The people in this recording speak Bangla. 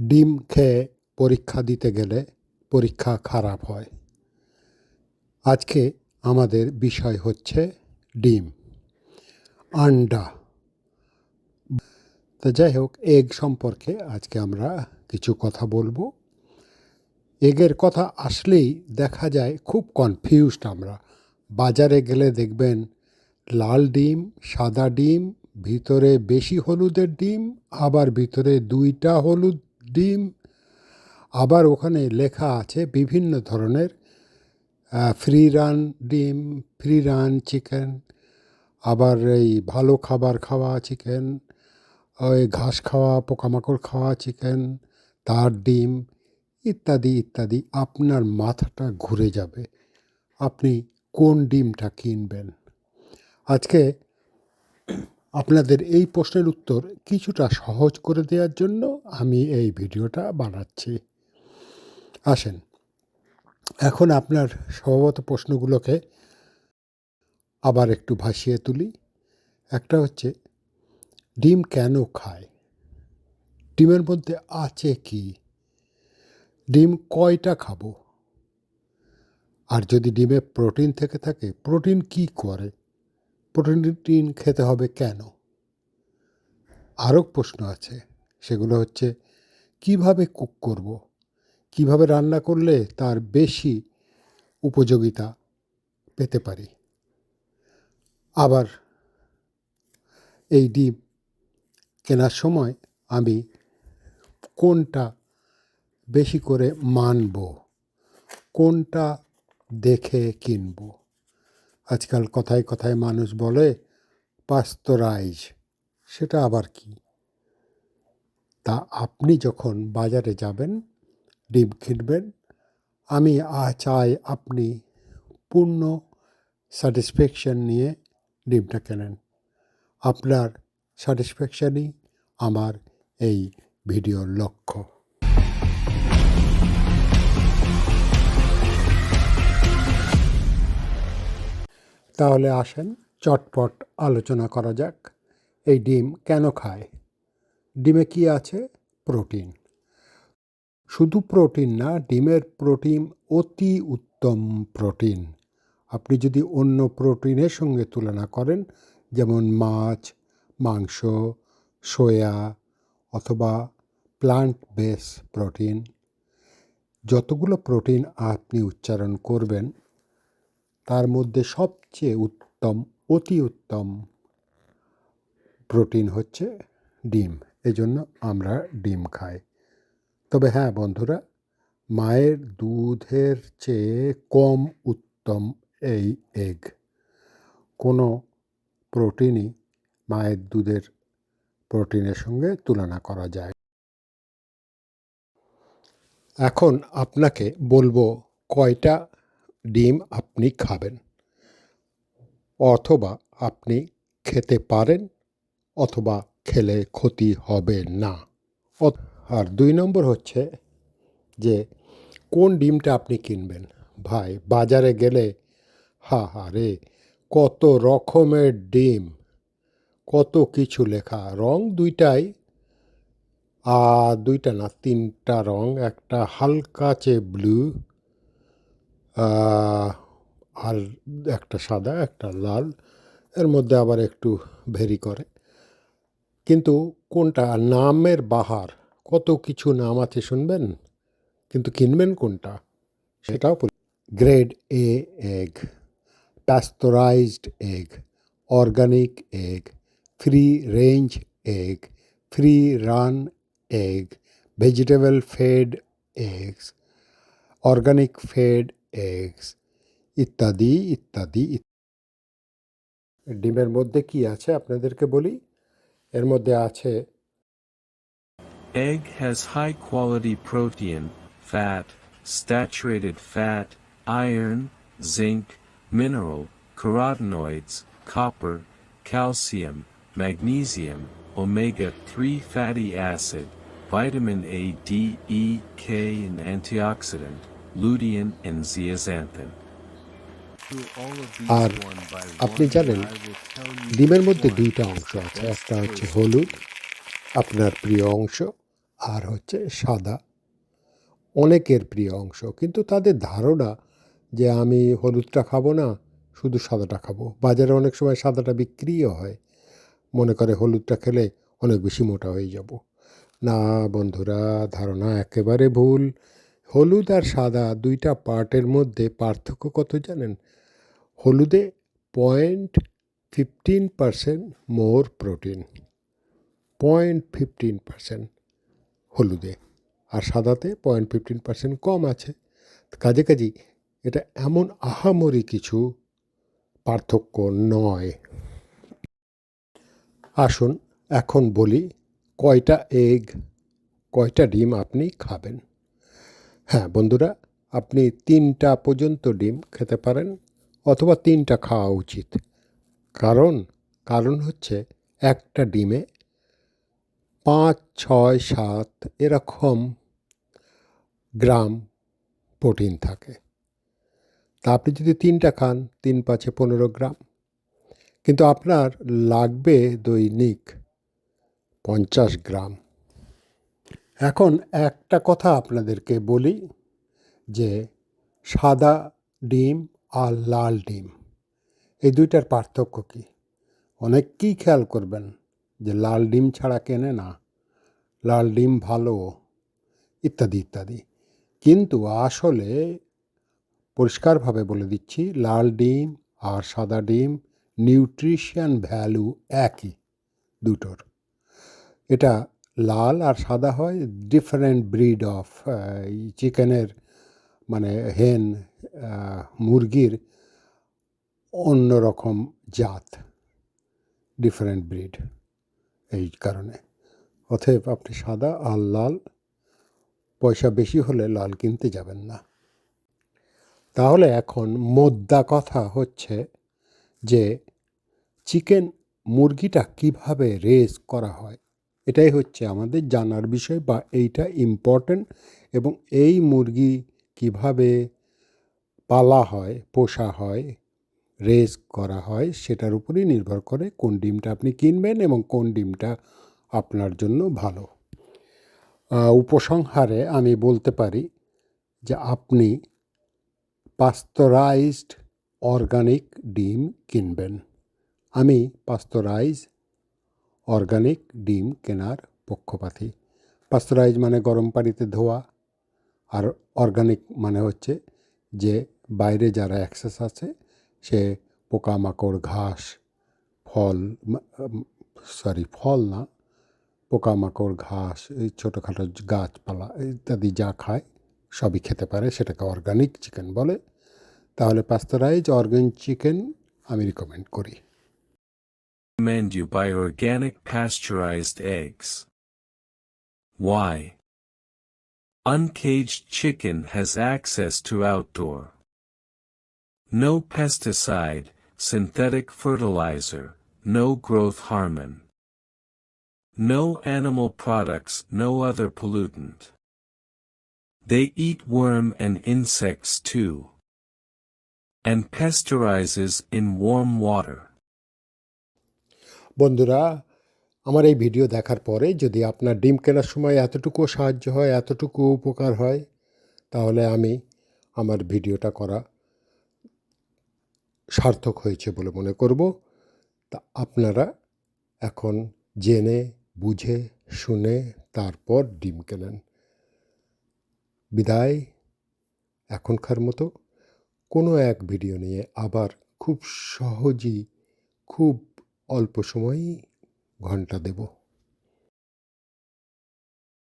ডিম খেয়ে পরীক্ষা দিতে গেলে পরীক্ষা খারাপ হয়। আজকে আমাদের বিষয় হচ্ছে ডিম। আন্ডা। তো যাই হোক, এগ সম্পর্কে আজকে আমরা কিছু কথা বলব। এগের কথা আসলেই দেখা যায় খুব কনফিউজড আমরা। বাজারে গেলে দেখবেন লাল ডিম, সাদা ডিম, ভিতরে বেশি হলুদের ডিম, আবার ভিতরে দুইটা হলুদ ডিম, আবার ওখানে লেখা আছে বিভিন্ন ধরনের ফ্রি রান ডিম ফ্রি রান চিকেন আবার এই ভালো খাবার খাওয়া চিকেন ওই ঘাস খাওয়া, পোকামাকড় খাওয়া চিকেন তার ডিম, ইত্যাদি ইত্যাদি। আপনার মাথাটা ঘুরে যাবে, আপনি কোন ডিমটা কিনবেন? আজকে আপনাদের এই প্রশ্নের উত্তর কিছুটা সহজ করে দেওয়ার জন্য আমি এই ভিডিওটা বানাচ্ছি। আসেন, এখন আপনার স্বভাবত প্রশ্নগুলোকে আবার একটু ভাসিয়ে তুলি। একটা হচ্ছে, ডিম কেন খায়? ডিমের মধ্যে আছে কি? ডিম কয়টা খাব? আর যদি ডিমে প্রোটিন থেকে থাকে, প্রোটিন কি করে? প্রোটিন খেতে হবে কেন? আরও প্রশ্ন আছে। সেগুলো হচ্ছে, কীভাবে কুক করব। কীভাবে রান্না করলে তার বেশি উপযোগিতা পেতে পারি? আবার, এই ডিম কেনার সময় আমি কোনটা বেশি করে মানব? কোনটা দেখে কিনব? আজকাল কথায় কথায় মানুষ বলে, পাস্তরাইজ সেটা আবার কি? তা আপনি যখন বাজারে যাবেন, ডিম কিনবেন আমি চাই আপনি পূর্ণ স্যাটিসফ্যাকশান নিয়ে ডিমটা কেনেন। আপনার স্যাটিসফ্যাকশানই আমার এই ভিডিওর লক্ষ্য। তাহলে আসেন, চটপট আলোচনা করা যাক। এই ডিম কেন খায়? ডিমে কি আছে? প্রোটিন। শুধু প্রোটিন না, ডিমের প্রোটিন অতি উত্তম প্রোটিন। আপনি যদি অন্য প্রোটিনের সঙ্গে তুলনা করেন, যেমন মাছ, মাংস, সোয়া অথবা প্লান্ট বেস প্রোটিন যতগুলো প্রোটিন আপনি উচ্চারণ করবেন তার মধ্যে সবচেয়ে উত্তম, অতি উত্তম প্রোটিন হচ্ছে ডিম। এজন্য আমরা ডিম খাই। তবে হ্যাঁ বন্ধুরা, মায়ের দুধের চেয়ে কম উত্তম এই এগ কোনো প্রোটিনই মায়ের দুধের প্রোটিনের সঙ্গে তুলনা করা যায়। এখন আপনাকে বলব কয়টা ডিম আপনি খাবেন অথবা আপনি খেতে পারেন অথবা খেলে ক্ষতি হবে না। আর দুই নম্বর হচ্ছে যে কোন ডিমটা আপনি কিনবেন? ভাই, বাজারে গেলে, হা হা রে, কত রকমের ডিম, কত কিছু লেখা। রং দুইটাই আর দুইটা না, তিনটা রং, একটা হালকা হালকাচে ব্লু আর একটা সাদা, একটা লাল, এর মধ্যে আবার একটু ভেরি করে। কিন্তু কোনটা? নামের বাহার। কত কিছু নাম আছে শুনবেন? কিন্তু কিনবেন কোনটা? সেটাও grade A egg pasteurised egg, organic egg, free range egg, free run egg, vegetable fed eggs, organic fed eggs ইত্যাদি ইত্যাদি ডিমের মধ্যে কি আছে আপনাদেরকে বলি এর মধ্যে আছে Egg has high quality protein, fat, saturated fat, iron, zinc, mineral, carotenoids, copper, calcium, magnesium, omega-3 fatty acid, vitamin A, D, E, K and antioxidant, আর আপনি জানেন, ডিমের মধ্যে দুইটা অংশ আছে। একটা হচ্ছে হলুদ, আপনার প্রিয় অংশ, আর হচ্ছে সাদা। অনেকের প্রিয় অংশ, কিন্তু তাদের ধারণা যে আমি হলুদটা খাব না, শুধু সাদাটা খাব। বাজারে অনেক সময় সাদাটা বিক্রিও হয়। মনে করে হলুদটা খেলে অনেক বেশি মোটা হয়ে যাব। না বন্ধুরা, ধারণা একেবারে ভুল। হলুদ আর সাদা দুইটা পার্টের মধ্যে পার্থক্য কত জানেন? হলুদে point fifteen percent more protein point fifteen percent হলুদে, আর সাদাতে পয়েন্ট ফিফটিন পার্সেন্ট কম আছে। কাজে কাজেই এটা এমন আহামরি কিছু পার্থক্য নয়। আসুন এখন বলি কয়টা এগ কয়টা ডিম আপনি খাবেন? হ্যাঁ বন্ধুরা, আপনি তিনটা পর্যন্ত ডিম খেতে পারেন অথবা তিনটা খাওয়া উচিত। কারণ কারণ হচ্ছে একটা ডিমে পাঁচ, ছয়, সাত এরকম গ্রাম প্রোটিন থাকে। তা আপনি যদি তিনটা খান, তিন, পাঁচে পনেরো গ্রাম, কিন্তু আপনার লাগবে দৈনিক পঞ্চাশ গ্রাম। এখন একটা কথা আপনাদেরকে বলি যে সাদা ডিম আর লাল ডিম, এই দুইটার পার্থক্য কী? অনেককেই খেয়াল করবেন যে লাল ডিম ছাড়া কেনে না, লাল ডিম ভালো, ইত্যাদি ইত্যাদি। কিন্তু আসলে পরিষ্কারভাবে বলে দিচ্ছি, লাল ডিম আর সাদা ডিম নিউট্রিশন ভ্যালু একই দুটোর। এটা লাল আর সাদা হয় ডিফারেন্ট ব্রিড অফ চিকেনের মানে হেন মুরগির অন্য রকম জাত ডিফারেন্ট ব্রিড এই কারণে। অতএব আপনি সাদা আর লাল, পয়সা বেশি হলে লাল কিনতে যাবেন না। তাহলে এখন মোদ্দা কথা হচ্ছে যে, চিকেন মুরগিটা কীভাবে রেস করা হয়? এটাই হচ্ছে আমাদের জানার বিষয় বা এইটা ইম্পর্ট্যান্ট এবং এই মুরগি কীভাবে পালা হয়, পোষা হয় রেস করা হয় সেটার উপরই নির্ভর করে কোন ডিমটা আপনি কিনবেন এবং কোন ডিমটা আপনার জন্য ভালো। উপসংহারে আমি বলতে পারি যে আপনি পাস্তরাইজড অর্গানিক ডিম কিনবেন। আমি পাস্তরাইজ অর্গানিক ডিম কেনার পক্ষপাতী। পাস্তরাইজ মানে গরম পানিতে ধোয়া। আর অর্গানিক মানে হচ্ছে যে বাইরে যারা অ্যাক্সেস আছে, সে পোকামাকড়, ঘাস, ফল সরি, ফল না, পোকামাকড়, ঘাস, এই ছোটোখাটো গাছপালা, ইত্যাদি যা খায়, সবই খেতে পারে। সেটাকে অর্গানিক চিকেন বলে। তাহলে পাস্তরাইজ অর্গানিক চিকেন আমি রিকমেন্ড করি। Recommend you buy organic pasteurized eggs. Why? Uncaged chicken has access to outdoor. No pesticide, synthetic fertilizer, no growth hormone. No animal products, no other pollutant. They eat worm and insects too. And pasteurizes in warm water. বন্ধুরা, আমার এই ভিডিও দেখার পরে যদি আপনার ডিম কেনার সময় এতটুকু সাহায্য হয়, এতটুকু উপকার হয়, তাহলে আমি আমার ভিডিওটা করা সার্থক হয়েছে বলে মনে করব। তা আপনারা এখন জেনে, বুঝে, শুনে তারপর ডিম কেনেন। বিদায়। এখনকার মতো কোনো এক ভিডিও নিয়ে আবার খুব সহজেই, খুব অল্প সময়ই ঘণ্টা দেব।